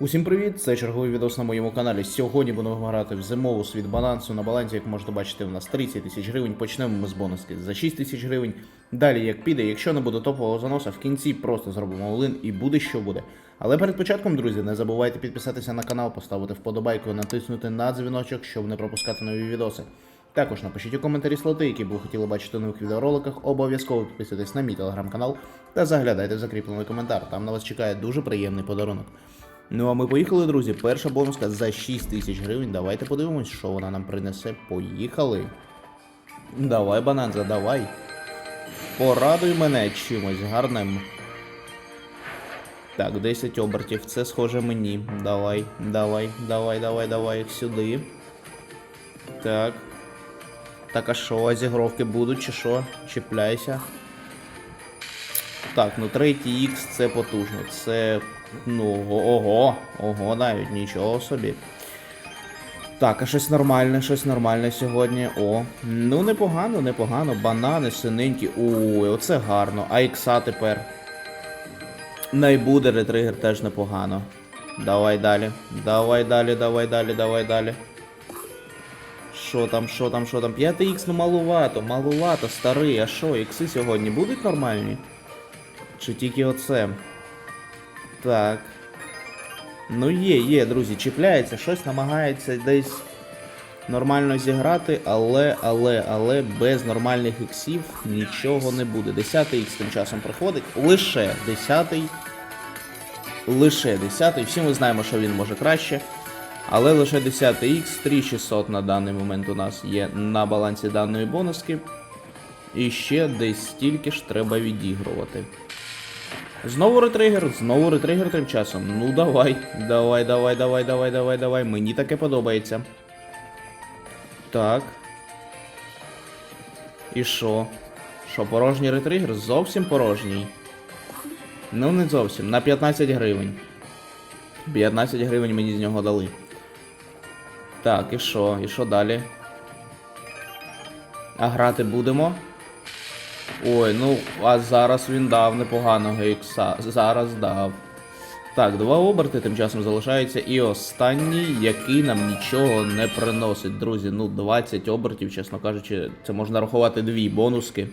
Усім привіт! Це черговий відос на моєму каналі. Сьогодні будемо грати в зимову світ балансу. На балансі, як можете бачити, у нас 30 тисяч гривень. Почнемо ми з бонуски за 6 тисяч гривень. Далі як піде, якщо не буде топового заноса, в кінці просто зробимо олин і буде що буде. Але перед початком, друзі, не забувайте підписатися на канал, поставити вподобайку натиснути на дзвіночок, щоб не пропускати нові відоси. Також напишіть у коментарі слоти, які б ви хотіли бачити в нових відеороликах. Обов'язково підписуйтесь на мій телеграм-канал та заглядайте в закріплений коментар. Там на вас чекає дуже приємний подарунок. Ну а ми поїхали, друзі. Перша бонуска за 6 тисяч гривень. Давайте подивимось, що вона нам принесе. Поїхали. Давай, бананза, давай. Порадуй мене чимось гарним. Так, 10 обертів. Це схоже мені. Давай, давай, давай, давай, давай сюди. Так. Так, а що, зігровки будуть, чи що? Чіпляйся. Так, ну третій X це потужно. Це. Ну, ого, ого, навіть нічого собі. Так, а щось нормальне, щось нормальне сьогодні. О, ну непогано, непогано. Банани, синенькі. Ой, оце гарно. А ікса тепер. Найбуде ретригер теж непогано. Давай далі. Давай далі, давай далі, давай далі. Що там, що там, що там? 5х, ну малувато, малувато, старий. А що, ікси сьогодні будуть нормальні? Чи тільки оце? Так. Ну є, є, друзі, чіпляється, щось намагається десь нормально зіграти, але, але, але без нормальних іксів нічого не буде. 10 ікс тим часом проходить. Лише 10 Лише 10 Всі ми знаємо, що він може краще. Але лише 10 х 3600 на даний момент у нас є на балансі даної бонуски. І ще десь стільки ж треба відігрувати. Знову ретригер, знову ретригер тим часом. Ну давай, давай, давай, давай, давай, давай, давай. Мені таке подобається. Так. І що? Що, порожній ретригер? Зовсім порожній. Ну, не зовсім. На 15 гривень. 15 гривень мені з нього дали. Так, і що? І що далі? А грати будемо? Ой, ну, а зараз він дав непоганого ікса. Зараз дав. Так, два оберти тим часом залишається. І останній, який нам нічого не приносить. Друзі, ну 20 обертів, чесно кажучи, це можна рахувати дві бонуски.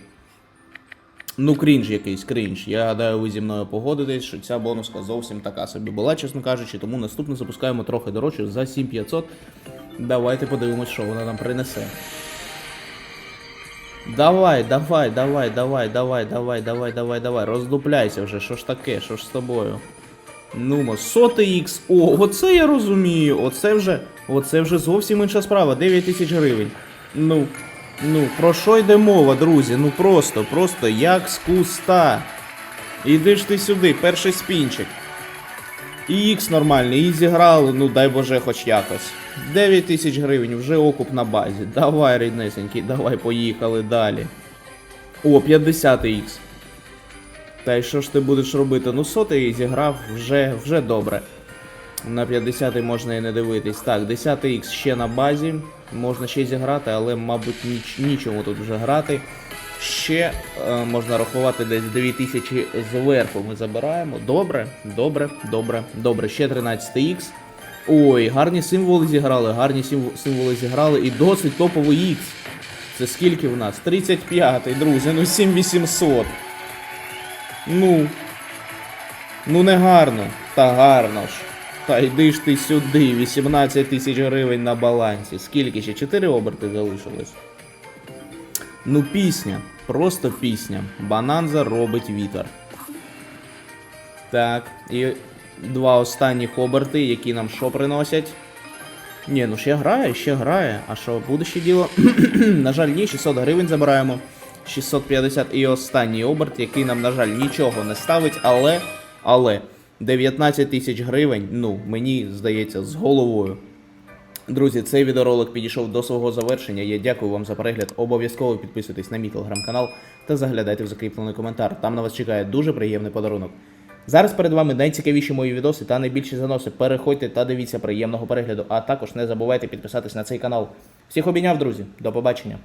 Ну, крінж якийсь, крінж. Я гадаю, ви зі мною погодитесь, що ця бонуска зовсім така собі була, чесно кажучи, тому наступно запускаємо трохи дорожче за 7500. Давайте подивимось, що вона нам принесе. Давай, давай, давай, давай, давай, давай, давай, давай, давай. Роздупляйся вже, що ж таке, що ж з тобою? Нумо, сотий ікс. О, оце я розумію. Оце вже. Оце вже зовсім інша справа. 9 тисяч гривень. Ну. Ну, про що йде мова, друзі? Ну просто, просто як з куста. Іди ж ти сюди, перший спінчик. І ікс нормальний, і зіграли, ну дай боже, хоч якось. 9 тисяч гривень, вже окуп на базі. Давай, ріднесенький, давай, поїхали далі. О, 50 ікс. Та й що ж ти будеш робити? Ну, сотий зіграв вже, вже добре. На 50 можна і не дивитись. Так, 10 х ще на базі. Можна ще зіграти, але, мабуть, ніч, нічому тут вже грати. Ще е, можна рахувати десь 2000 зверху ми забираємо. Добре, добре, добре, добре. Ще 13 х Ой, гарні символи зіграли, гарні символи зіграли і досить топовий Х. Це скільки в нас? 35-й, друзі, ну 7800. Ну. Ну не гарно. Та гарно ж. Та йди ж ти сюди, 18 тисяч гривень на балансі. Скільки ще? 4 оберти залишилось. Ну, пісня. Просто пісня. Бананза робить вітер. Так, і два останніх оберти, які нам що приносять? Ні, ну ще грає, ще грає. А що, буде ще діло? на жаль, ні, 600 гривень забираємо. 650 і останній оберт, який нам, на жаль, нічого не ставить, але. Але 19 тисяч гривень, ну, мені здається, з головою. Друзі, цей відеоролик підійшов до свого завершення. Я дякую вам за перегляд. Обов'язково підписуйтесь на мій телеграм-канал та заглядайте в закріплений коментар. Там на вас чекає дуже приємний подарунок. Зараз перед вами найцікавіші мої відоси та найбільші заноси. Переходьте та дивіться приємного перегляду, а також не забувайте підписатись на цей канал. Всіх обійняв, друзі. До побачення.